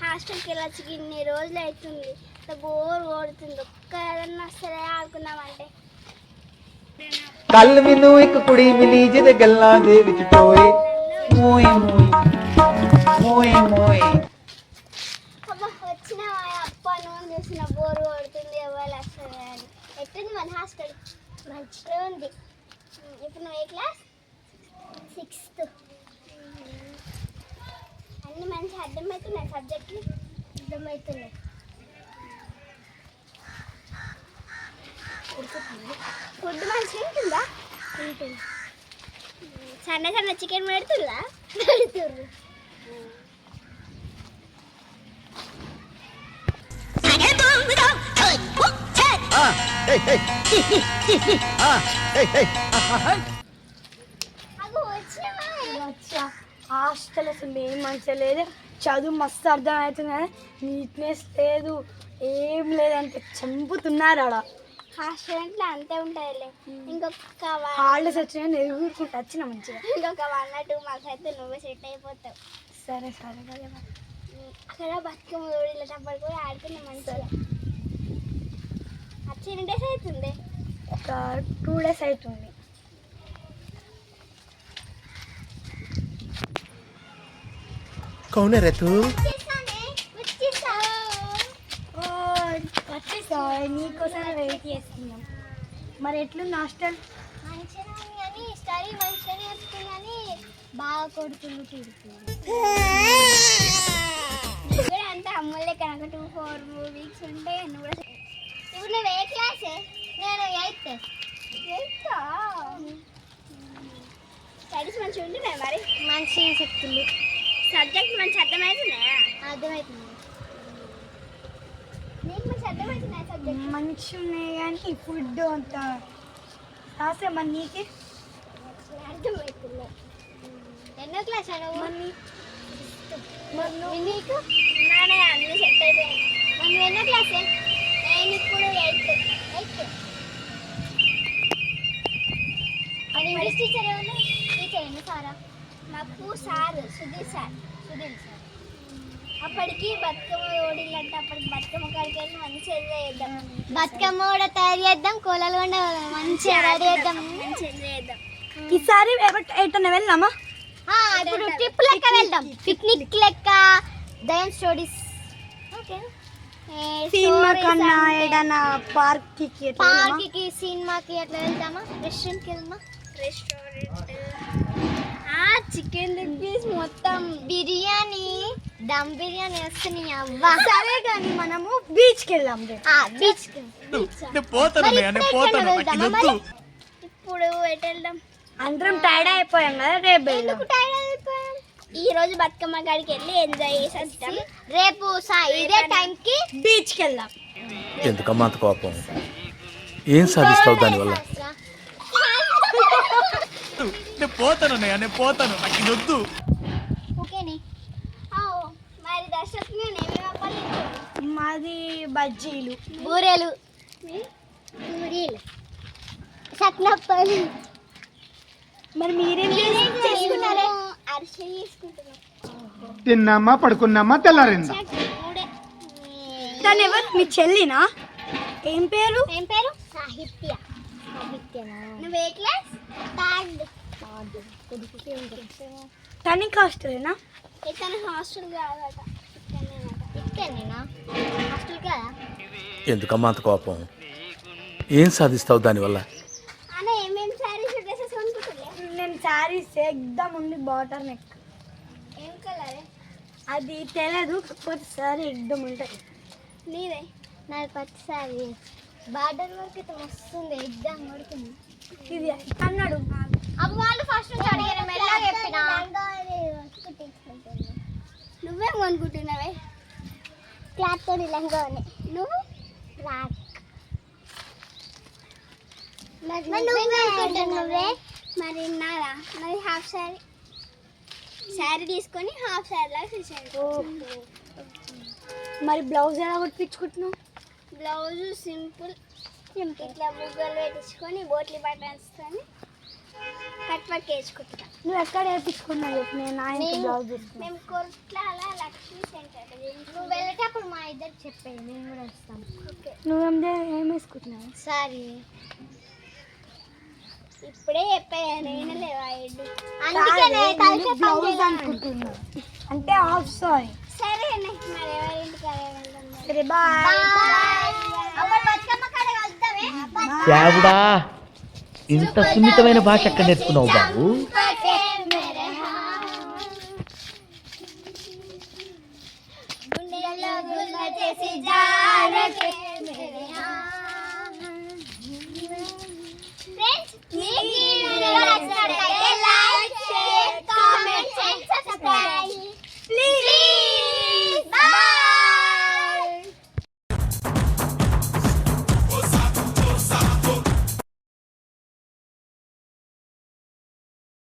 హాస్టల్కి వెళ్ళొచ్చి ఇన్ని రోజులు అవుతుంది బోర్ కొడుతుంది ఒక్క ఏదన్నా సరే ఆడుకుందామంటే ਕੱਲ ਮੈਨੂੰ ਇੱਕ ਕੁੜੀ ਮਿਲੀ ਜਿਹਦੇ ਗੱਲਾਂ ਦੇ ਵਿੱਚ ਟੋਏ ਮੋਏ ਮੋਏ ਮੋਏ ਮੋਏ అబ్బా వచ్చిన అప్ప నువ్వు చూసిన బోర్ కొడుతుంది ఎవరు వస్తుంది ఎట్టుంది మన హాస్టల్. మంచిగా ఉంది. ఇప్పుడు నువ్వు ఏ క్లాస్? సిక్స్త్. అన్ని మంచి అర్థమవుతున్నాయి సబ్జెక్టులు? అర్థమవుతున్నాయి. ఫుడ్ మంచిగా ఉంటుందా? ఉంటుంది. సండే సండే చికెన్ పెడుతుందా? పెడుతుర్రు. హాస్టల్ అసలు ఏం మంచిగా లేదు. చదువు మస్తు అర్థం అవుతుంది కానీ నీట్నెస్ లేదు. ఏం లేదంటే చంపుతున్నారు ఆడ. హాస్టల్ అంతే ఉంటుందిలే ఇంకొక హాలిడేస్ వచ్చినా ఎదుగురుకుంటూ వచ్చిన మంచిగా. ఇంకొక వన్ టూ మంత్స్ అయితే నువ్వే సెట్ అయిపోతావు. సరే సరే అక్కడ బతుకమ్మ వెళ్ళేటప్పుడు కూడా ఆడుకున్నాం మంచిగా. ఎన్ని డేస్ అవుతుంది ఒక టూ డేస్ అవుతుంది कौन है रे तू ఓ వచ్చేసా నీకోసం వెయిట్ చేస్తున్నాం మరి ఎట్లుంది హాస్టల్ మంచిగా ఉంది కానీ స్టడీ మంచిగానే వస్తుంది కానీ బాగా కొడుతుంది తిడుతుంది స్టడీస్ మంచిగా ఉంటున్నాయి మరి? మంచిగా చెప్తుంది. సబ్జెక్ట్ మంచి అర్థమవుతున్నాయా అర్థమవుతుంది. నీకు మంచి అర్థమవుతున్నాయి సబ్జెక్ట్ మంచిగా ఉన్నాయి కానీ ఫుడ్ అంత రాసే మరి నీకే? అర్థమవుతుంది. ఎన్నో క్లాస్ నువ్వు? నీకు? నానే అన్ని సెట్ అయిపోయాయి. మనం ఎన్నో క్లాసే నేను ఇప్పుడు ఎయిత్ ఎయిత్ అని ఇంగ్లీష్ టీచర్ ఎవరు? టీచర్ ఎన్ని సారా మాకు sir Sudheer sir Sudheer sir. అప్పటికి బతుకమ్మ ఓడిల్లంటే అప్పటికి బతుకమ్మ కాడికి వెళ్ళి మంచిగా ఎంజాయ్ చేద్దాం. బతుకమ్మ కూడా తయారు చేద్దాం కోలాలు కూడా మంచిగా రెడీ చేద్దాం. మంచిగా ఎంజాయ్ చేద్దాం. ఈసారి ఎటన్నా వెళ్దామా? ఆ, ఇప్పుడు ట్రిప్ లెక్క వెళ్దాం. పిక్నిక్ లెక్క దయం స్టోరీస్. ఓకే. సినిమా పార్క్కి పార్క్కి సినిమాకి అట్లా వెళ్దామా? రెస్టారెంట్కి వెళ్దామా? రెస్టారెంట్ ఆ చికెన్ లెగ్ పీస్ మొత్తం. బిర్యానీ దమ్ బిర్యానీ వస్తున్నాయి అవ్వా. సరే కానీ మనము బీచ్కి వెళ్దాం. ఆ బీచ్కి నేను పోతాను మరి నేను ఇప్పుడు పోతాను. ఎటు వెళ్దాం? అందరం టైర్డ్ అయిపోయాం కదా రేపు వెళ్దాం? ఈ రోజు బతుకమ్మ కాడికి వెళ్ళి ఎంజాయ్ చేసి వస్తాం రేపు ఇదే టైంకి బీచ్కి వెళ్దాం. ఎందుకమ్మా అంత కోపం? ఏం సాధిస్తావు దానివల్ల? నేను పోతాను నేను పోతాను. నాకు ఓకేనే మరి దర్శకు ఏమేమి అప్పాలి మాది బజ్జీలు. బూరెలు. బూరెలు. సక్నప్పలు మరి మీరేం తిన్నామా పడుకున్నామా తెల్లారిందా? తను ఎవరు? మీ చెల్లినా? ఏం పేరు? ఏం పేరు? సాహిత్య. తనకి హాస్టలేనా? ఇక్కడ హాస్టల్ కాదట. ఇక్కడనేనా? హాస్టల్ కాదా? ఎందుకమ్మా అంత కోపం? ఏం సాధిస్తావు దానివల్ల అన్న ఏమేమి శారీస్ డ్రెస్సెస్ కొనుక్కుంటులే నేను శారీస్ ఎగ్దమ్ ఉంది బాటర్ నెక్. ఏం కలర్ అది? తెలియదు కాకపోతే సారీ ఎగ్దమ్ ఉంటుంది నీదే? నాది పచ్చి శారీ బార్డర్ వర్క్ అయితే వస్తుంది ఎగ్జామ్ కొడుతుంది. ఇది అన్నాడు. అప్పుడు వాళ్ళు ఫస్ట్ నుంచి అడిగారు మెల్లగా చెప్పిన. నువ్వేం కొనుక్కుంటున్నావే? క్లాత్ తోని లంగానే నువ్వు? ఫ్రాక్ నువ్వే మరి నారా మరి హాఫ్ శారీ శారీ తీసుకొని హాఫ్ శారీ లాగా తీసేయండి మరి బ్లౌజ్ ఎలా కుట్టించుకుంటున్నావు? బ్లౌజ్ సింపుల్ ఇట్లా బుగ్గలు పెట్టించుకొని బోట్లి బటన్స్తో కట్ వర్క్ వేసుకుంటా నువ్వు ఎక్కడ వేపించుకున్నావు చెప్పు నేను నా ఇంటి నేను- బ్లౌజ్ మేము కొట్లాల లక్ష్మీ సెంటర్ నువ్వు వెళ్ళేటప్పుడు మా ఇద్దరు చెప్పేది మేము కూడా వస్తాం ఓకే. నువ్వేం ఏం వేసుకుంటున్నావు? సారీ ఇప్పుడే చెప్పాను నేను పని బ్లౌజ్. అనుకుంటున్నా. అంటే హాఫ్ సారీ సరే మరి ఎవరింటికి అదే వెళ్దాం మరి. సరే బాయ్. బాయ్. అప్పుడు బతుకమ్మ కాడ కలుద్దామే? దేవుడా ఇంత సున్నితమైన భాష ఎక్కడ నేర్చుకున్నావు బాబు?